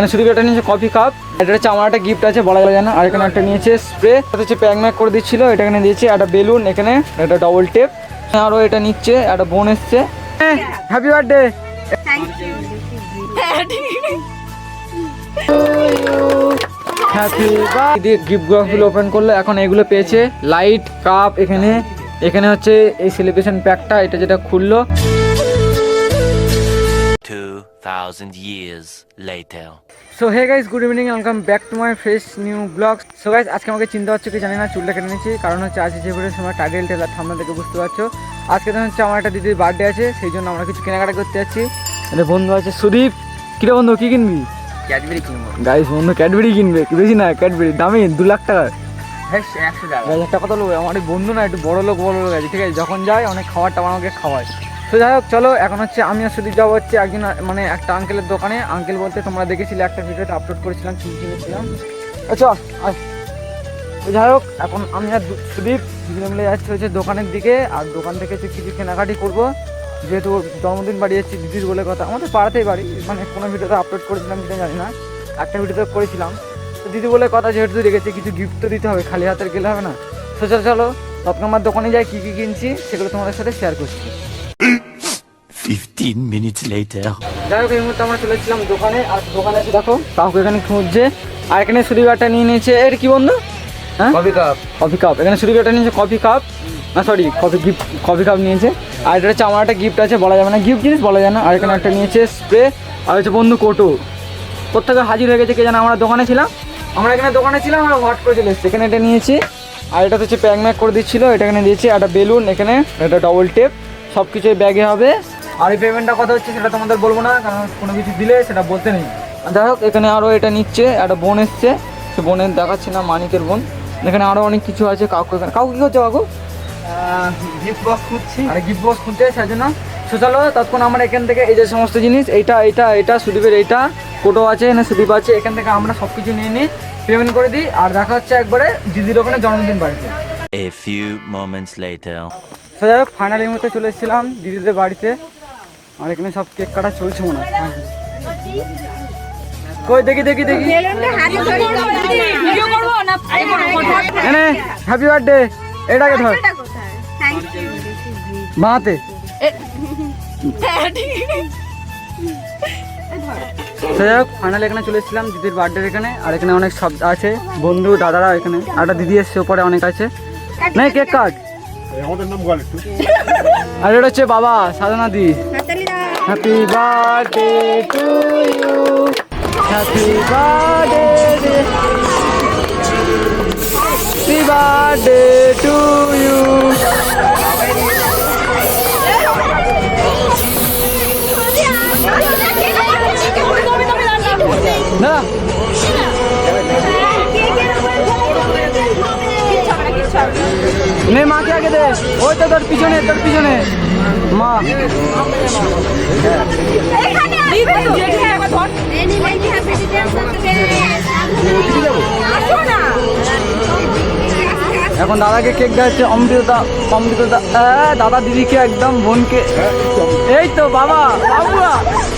এখানে শুধু একটা নিয়েছে কফি কাপ এটা হচ্ছে আমার একটা গিফট আছে বলা যায় না আর এখানে একটা নিয়েছে স্প্রে এটা হচ্ছে প্যাক ম্যাক করে দিচ্ছিল এটা এখানে দিয়েছে একটা বেলুন এখানে একটা ডবল টেপ আরও এটা নিচ্ছে একটা বোন এসছে। হ্যাপি বার্থডে হ্যাপি বার্থডে গিফটগুলো ওপেন করল এখন এগুলো পেয়েছে। লাইট কাপ এখানে এখানে হচ্ছে এই সেলিব্রেশন প্যাকটা এটা যেটা খুললো। 2000 years later. So hey guys good evening welcome back to my fresh new blog so guys আজকে আমাকে চিন্তা হচ্ছে কি জানি না চুলটা কেটে নিয়েছি। কারণ হচ্ছে আজকে যে ভিডিওর সময় টাইটেল টেলার থামনা থেকে বুঝতে পারছ। আজকে তো হচ্ছে আমার একটা দিদির বার্থডে আছে সেই জন্য আমরা কিছু কেনাকাটা করতে যাচ্ছি। এটা বন্ধু আছে সুদীপ কিরে বন্ধু কি কিনবি? ক্যাডবেরি কিনবো। গাইস বন্ধু ক্যাডবেরি কিনবে। কি বেশি না ক্যাডবেরি দামি দু লাখ টাকা হ্যাঁ একশো টাকা। কথা বলব আমার বন্ধু না একটু বড় লোক বড় লোক আছে ঠিক আছে? যখন যায় অনেক খাবার টাবার আমাকে খাওয়ায়। তো যাই হোক, চলো, এখন হচ্ছে আমি আর সুদীপ যাব হচ্ছে একজন মানে একটা আঙ্কেলের দোকানে। আঙ্কেল বলতে তোমরা দেখেছিলে একটা ভিডিওতে আপলোড করেছিলাম চুল কিনেছিলাম আচ্ছা আয়। তো যাই হোক, এখন আমি আর সুদীপ দুজনে মিলে যাচ্ছি হচ্ছে দোকানের দিকে, আর দোকান থেকে হচ্ছে কিছু কেনাকাটি করব। যেহেতু জন্মদিন বাড়ি যাচ্ছি দিদির বলে কথা, আমাদের পাড়াতেই বাড়ি মানে কোনো ভিডিওতে আপলোড করেছিলাম কিনা জানি না, একটা ভিডিওতে করেছিলাম। তো দিদি বলে কথা, যেহেতু রেখেছে কিছু গিফট তো দিতে হবে, খালি হাতের গেলে হবে না। তো চলো চলো তৎক্ষণ আমার দোকানে যাই, কী কী কিনছি, সেগুলো তোমাদের সাথে শেয়ার করছি। 15 minutes later. যাই হোক এই মুহূর্তে আমরা চলে এসেছিলাম দোকানে। আর দোকানে এসে দেখো কাউকে এখানে খুঁজছে। আর এখানে সুরিবারটা নিয়ে নিয়েছে। এর কি বন্ধু? হ্যাঁ? Coffee cup. Coffee cup. এখানে সুরিবারটা নিয়েছে কফি কাপ। না sorry coffee gift coffee cup নিয়েছে। আর এটা হচ্ছে আমার একটা গিফট আছে বলা যাবে না। গিফট জিনিস বলা যায় না। আর এখানে একটা নিয়েছে স্প্রে আর হচ্ছে বন্ধু কোটো। প্রত্যেকে হাজির হয়ে গেছে কে জানে আমরা দোকানে ছিলাম। আমরা এখানে দোকানে ছিলাম আর হট করে চলে এসেছি। এখানে এটা নিয়েছি। আর এটা হচ্ছে প্যাক ম্যাক করে দিচ্ছিল। এটা এখানে দিয়েছি একটা বেলুন এখানে একটা ডবল টেপ সব কিছু ব্যাগে হবে। আর এই পেমেন্টটা কত হচ্ছে সেটা তোমাদের বলব না কারণ কোনো কিছু দিলে সেটা বলতে নেই। আর যাই হোক এখানে আরও এটা নিচ্ছে একটা বোন এসছে সে বোনের দেখাচ্ছে না মানিকের বোন। এখানে আরও অনেক কিছু আছে কাউকে এখানে। কাউকে কী হচ্ছে কাকু গিফট বক্স খুঁজছি। আরে গিফট বক্স খুলতে সেই জন্য। সোশ্যাল তৎক্ষণ আমরা এখান থেকে এই যে সমস্ত জিনিস এইটা এইটা এটা সুদীপের এইটা কোটো আছে এখানে সুদীপ আছে এখান থেকে আমরা সব কিছু নিয়ে নিই পেমেন্ট করে দিই আর দেখা হচ্ছে একবারে দিদির ওখানে জন্মদিন বাড়িতে। A few moments later. তো যাই হোক ফাইনাল এই চলে এসেছিলাম দিদিদের বাড়িতে। আর এখানে সব কেক কাটা চলছে মনে হয়। কই দেখি দেখি দেখি। না হ্যাপি বার্থডে এটাকে ধর। বাঁতে যাই হোক ফাইনালি এখানে চলে এসেছিলাম দিদির বার্থডে এখানে। আর এখানে অনেক সব আছে বন্ধু দাদারা এখানে। একটা দিদি এসছে ওপরে অনেক আছে। নাই কেক কাট। আর এটা হচ্ছে বাবা Sadhana di. Happy birthday to you happy birthday happy birthday to you না। নে মাকে আগে দে। ওই তো তোর পিছনে তোর পিছনে। মা। এখন দাদাকে কেক দেওয়া অমৃতদা অমৃতদা দাদা দিদিকে একদম বোনকে। এই তো বাবা বাবুয়া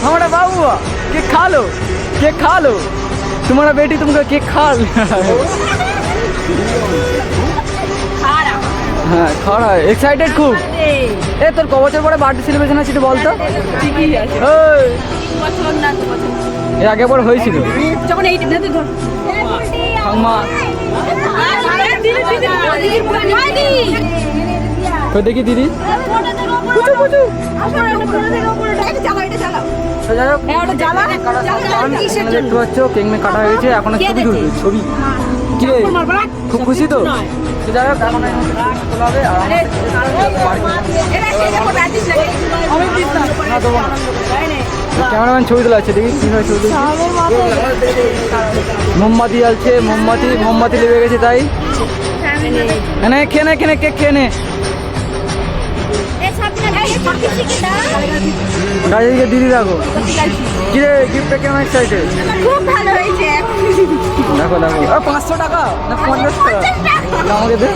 আমরা বাবুয়া। কেক খালো কেক খালো। তোমারা বেটি তোমাকে কেক খাল। হ্যাঁ এক্সাইটেড খুব। এ তোর ক বছর পরে বার্থডে সেলিব্রেশন আছে একটু বলতো এর আগে পর হয়েছিল। যখন এই না তুই ধর। ঠাম্মা। কই দেখি দিদি। দেখতে পাচ্ছ কেক মে কাটা হয়ে গেছে এখন ছবি ছবি। কি খুব খুশি তো? যাই হোক এখন হবে। আর ক্যামেরাম্যান ছবি তোলা আছে দেখি কীভাবে ছবি মোমবাতি জ্বালছে মোমবাতি মোমবাতি লেগে গেছে তাই? এনে খেয়ে নে খেয়ে নে কেক খেয়ে গাড়িকে দিদি দেখো। কি রে গিফটটা কেমন এক্সাইটেড খুব ভালো হয়েছে দেখো দেখো। পাঁচশো টাকা? না পঞ্চাশ টাকা? আমাকে দে।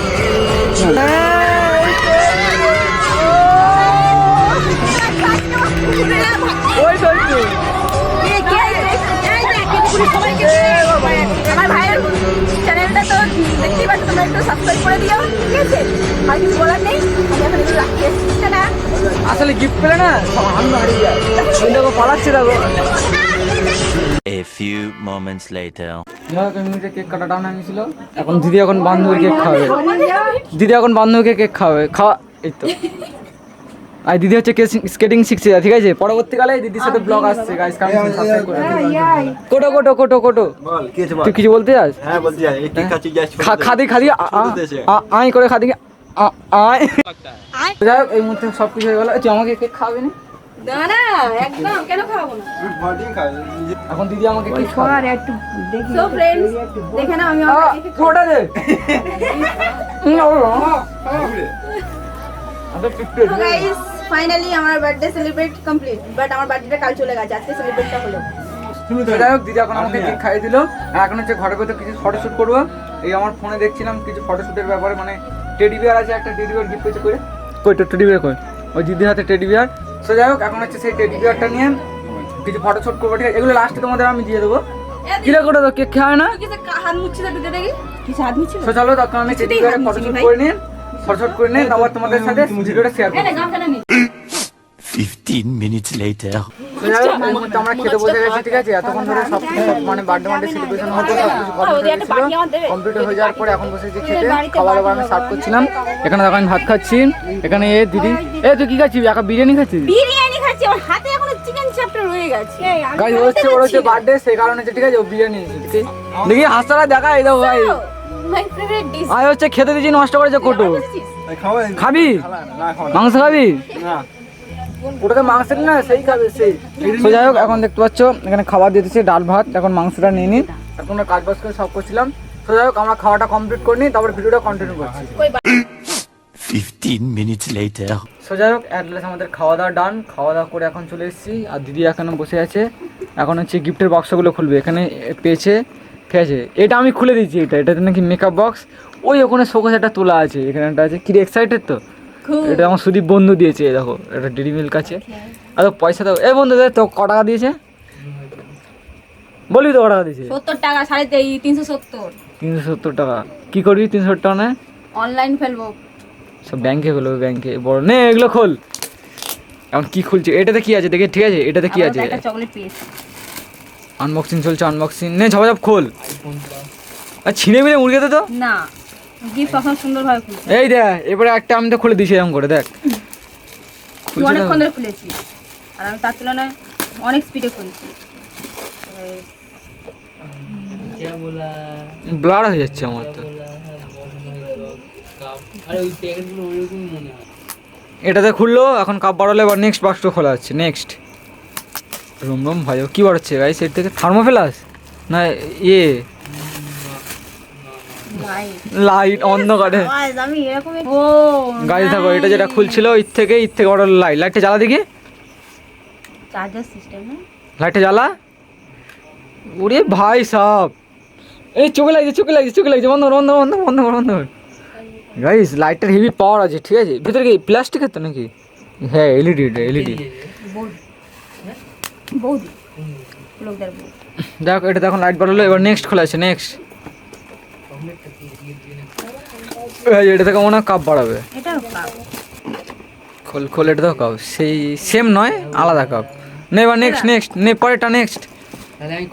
গিফট পেলে না আনন্দ হারিয়ে যায়। দেখো পালাচ্ছে দেখো। A few moments later. Cake কাটা এখন দিদি এখন বান্ধবীর কেক খাওয়াবে দিদি এখন বান্ধবীকে কেক খাওয়াবে খাওয়া এই তো। আর দিদি হচ্ছে স্কেটিং শিখছে ঠিক আছে? পরবর্তীকালে দিদির সাথে ব্লগ আসছে গাইস কোটো কোটো কোটো কোটো। তুই কিছু বলতে চাস? হ্যাঁ যাই খা- খাদি খাদি আই করে খাদি। যাই হোক এই মুহূর্তে সব কিছু হয়ে গেল। তুই আমাকে কেক খাওয়াবি না? না না একদম কেন খাওয়াবো না? এখন দিদি আমাকে কেক খাওয়াবে। সো দেখে। নাও আমি ওটা দে। ফাইনালি আমার বার্থডে সেলিব্রেট কমপ্লিট বাট আমার বার্থডেটা কাল চলে গেছে আজকে সেলিব্রেটটা হলো। তো? যাই হোক দিদি এখন আমাকে কেক খাইয়ে দিল। এখন হচ্ছে ঘরে বসে কিছু ফটোশুট করব। এই আমার ফোনে দেখছিলাম কিছু ফটোশুটের ব্যাপারে মানে টেডি বিয়ার আছে একটা টেডি বিয়ার গিফট করে। কই তো টেডি বিয়ার কই? ওই দিদির হাতে টেডি বিয়ার তো যাই হোক এখন হচ্ছে সেই টেডি বিয়ারটা নিয়ে কিছু ফটোশুট করব ঠিক আছে? এগুলো লাস্টে তোমাদের আমি দিয়ে দেবো। কিরা করে দাও কেক খায় না? কিছু হাত মুছছিল ঢুকে দেখি? কিছু হাত মুছছিল তো চলো তখন আমি টেডি বিয়ারে ফটোশুট ভাই। করে নিন ফটোশুট করে নিন তারপর তোমাদের সাথে ভিডিওটা শেয়ার করব না গামছাটা নি। 15 minutes later. আমরা খেতে বসে গেছি ঠিক আছে? এতক্ষণ ধরে সব মানে বার্থডে মার্থডে সেলিব্রেশন হতো সব কিছু কমপ্লিট হয়ে যাওয়ার পরে এখন বসেছি খেতে। খাবার দাবার আমি সার্ভ করছিলাম। এখানে দেখো আমি ভাত খাচ্ছি। এখানে এ দিদি এ তুই কি খাচ্ছিস? একা বিরিয়ানি খাচ্ছিস? বিরিয়ানি খাচ্ছি আমার হাতে এখনও চিকেন চ্যাপ্টার রয়ে গেছে। হচ্ছে ওর হচ্ছে বার্থডে সেই কারণে হচ্ছে ঠিক আছে ও বিরিয়ানি দেখি হাসটা দেখা এই দাও ভাই। আয় হচ্ছে খেতে দিচ্ছি নষ্ট করেছে কোটো। খাবি? মাংস খাবি? না। ওটাতে মাংসের না সেই খাবে সেই। তো যাই হোক এখন দেখতে পাচ্ছ এখানে খাবার দিচ্ছে ডাল ভাত। এখন মাংসটা নিয়ে নিন। এখন আমরা কাজ বাজ করে সব করছিলাম। তো যাই হোক আমরা খাওয়াটা কমপ্লিট করে নিই তারপর ভিডিওটা কন্টিনিউ করছি। 15 minutes later. সো যাই হোক অ্যাটলাস আমাদের খাওয়া দাওয়া ডান খাওয়া দাওয়া করে এখন চলে এসেছি আর দিদি এখনও বসে আছে। এখন হচ্ছে গিফটের বক্সগুলো খুলবে। এখানে পেয়েছে ঠিক আছে? এটা আমি খুলে দিচ্ছি এটা। এটাতে নাকি মেকআপ বক্স ওই ওখানে শোকেস একটা তোলা আছে। এখানে একটা আছে। কি এক্সাইটেড তো? এটা আমার সুদীপ বন্ধু দিয়েছে এই দেখো এটা ডেরি মিল্ক আছে। আর তো পয়সা দাও এ বন্ধু দে তো ক টাকা দিয়েছে? বলি তো ক টাকা দিয়েছে? সত্তর টাকা সাড়ে তিনশো সত্তর। তিনশো সত্তর টাকা। কি করবি তিনশো টাকা না অনলাইন ফেলব। সব ব্যাংকে হলো ব্যাংকে। বড় নে এগুলো খোল। এখন কি খুলছে? এটাতে কি আছে? দেখে ঠিক আছে? এটাতে কি আছে? একটা চকলেট পেয়েছি। আনবক্সিং চলছে আনবক্সিং নে ঝপাঝপ খোল। আর ছিঁড়ে মিলে মুরগি দে তো? না। সুন্দরভাবে এই দেখ এবারে একটা আমি তো খুলে দিছি এরকম করে দেখ। অনেকক্ষণ ধরে খুলেছি। আর আমি তার তুলনায় অনেক স্পিডে খুলছি। ব্লার হয়ে যাচ্ছে আমার তো। এটাতে খুললো এখন কাপ বাড়ালে এবার নেক্সট বাক্সটা খোলা হচ্ছে নেক্সট রুম রুম ভাই কি বাড়ছে গাই সেট থেকে থার্মোফ্লাস না ইয়ে লাইট অন্ধকারে। আমি এরকম ও গাড়ি থাকো এটা যেটা খুলছিল ইর থেকে ইর থেকে বড় লাইট লাইটটা জ্বালা দেখি। চার্জার সিস্টেম লাইটটা জ্বালা। ওরে ভাই সাপ এই চোখে লাগছে চোখে লাগছে চোখে লাগছে। বন্ধ বন্ধ বন্ধ কর, বন্ধ কর, বন্ধ গাইস লাইটটার হেভি পাওয়ার আছে ঠিক আছে? ভিতরে কি প্লাস্টিকের তো নাকি? হ্যাঁ এলইডি এটা এলইডি লোকদের বউ দেখো এটা তখন লাইট বাড়ালো এবার নেক্সট খোলা আছে নেক্সট এটা থেকে মনে হয় কাপ বাড়াবে। খোল খোল এটা তো কাপ সেই সেম নয় আলাদা কাপ নে এবার নেক্সট নেক্সট নে পরেরটা নেক্সট তাহলে আমি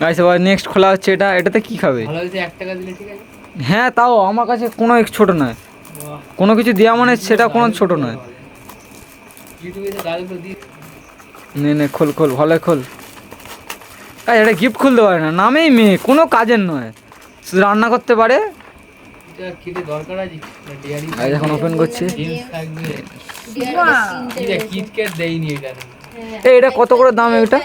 গাইস এবার নেক্সট খোলা হচ্ছে এটা এটাতে কি খাবে? ভালো হয়েছে এক টাকা দিলে ঠিক আছে। হ্যাঁ তাও আমার কাছে কোনো ছোট নয়। কোনো কিছু দেওয়া মানে সেটা কোনো ছোট নয়। নে নে খোল খোল ভালো খোল। আরে এটা গিফট খুলতে পারে না নামেই মেয়ে কোনো কাজের নয়। শুধু রান্না করতে পারে। এখন ওপেন করছি। এটা এই এটা কত করে দাম এটা?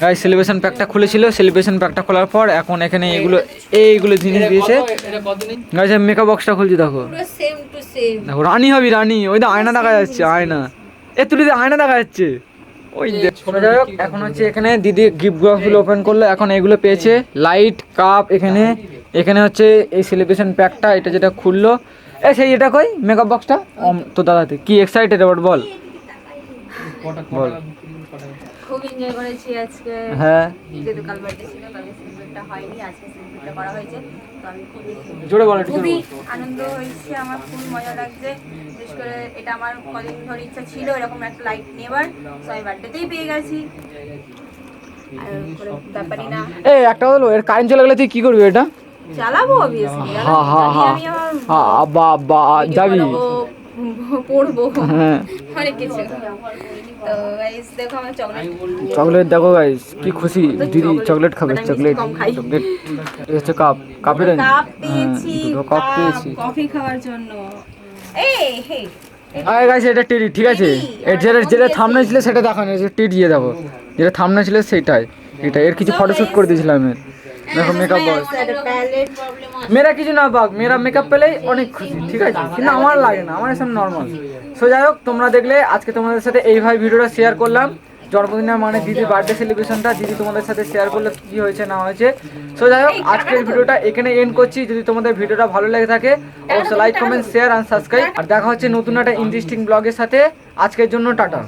গাই সেলিব্রেশন প্যাকটা খুলেছিল। সেলিব্রেশন প্যাকটা খোলার পর এখন এখানে এগুলো এইগুলো জিনিস দিয়েছে। কত মেকআপ বক্সটা খুলছি দেখো। সেম টু সেম দেখো রানী হবি রানী। ওই তো আয়না দেখা যাচ্ছে আয়না। এ তুই আয়না দেখা যাচ্ছে। ওই যাই হোক এখন হচ্ছে এখানে দিদি গিফট বক্সগুলো ওপেন করল। এখন এগুলো পেয়েছে লাইট কাপ এখানে এখানে হচ্ছে এই সেলিব্রেশন প্যাকটা এটা যেটা খুললো। এ সেই এটা কই? মেকআপ বক্সটা তো দাদাতে। কি এক্সাইটেড এবার বল। বল। খুব এনজয় করেছি আজকে। হ্যাঁ। কাল বার্থডে ছিল কালকে সেলিব্রেটটা হয়নি। আজকে সেলিব্রেটটা করা হয়েছে। জোরে বলো খুবই আনন্দ হয়েছে আমার খুব মজা লাগছে। বিশেষ করে এটা আমার কদিন ধরে ইচ্ছা ছিল এরকম একটা লাইট নেবার। তো আমি বার্থডেতেই পেয়ে গেছি। এই একটা হলো এর কারেন্ট চলে গেলে তুই কি করবি এটা? চালাবো অবভিয়াসলি হা হা হা আমি আমার হা বা বা video যাবি? পড়ব। হ্যাঁ। অনেক কিছু। তো গাইস দেখো আমার চকলেট চকলেট দেখো গাইস কি খুশি। দিদি চকলেট খাবে চকলেট খাই। চকলেট হচ্ছে কাপ কাপের কাপ পেয়েছি কাপ পেয়েছি। কফি খাওয়ার জন্য। এই হে আরে গাইস এটা টেরি ঠিক আছে? এর যেটা যেটা থামনে ছিল সেটা দেখানো যে টিট দিয়ে দেখো যেটা থামনে ছিল সেটাই। এটা এর কিছু ফটোশুট করে দিয়েছিলাম এর দেখো মেকআপ বক্স প্যালেট মেরা কিছু না পাক মেরা মেকআপ পেলেই অনেক খুশি ঠিক আছে? কিন্তু আমার লাগে না আমার এসব নর্মাল সো যাই হোক তোমরা দেখলে আজকে তোমাদের সাথে এইভাবে ভিডিওটা শেয়ার করলাম। জন্মদিনের মানে দিদির বার্থডে সেলিব্রেশনটা দিদি তোমাদের সাথে শেয়ার করলে কি হয়েছে না হয়েছে। সো যাই হোক আজকের ভিডিওটা এখানে এন্ড করছি। যদি তোমাদের ভিডিওটা ভালো লেগে থাকে অবশ্যই like comment share and subscribe আর দেখা হচ্ছে নতুন একটা ইন্টারেস্টিং ব্লগের সাথে। আজকের জন্য টাটা।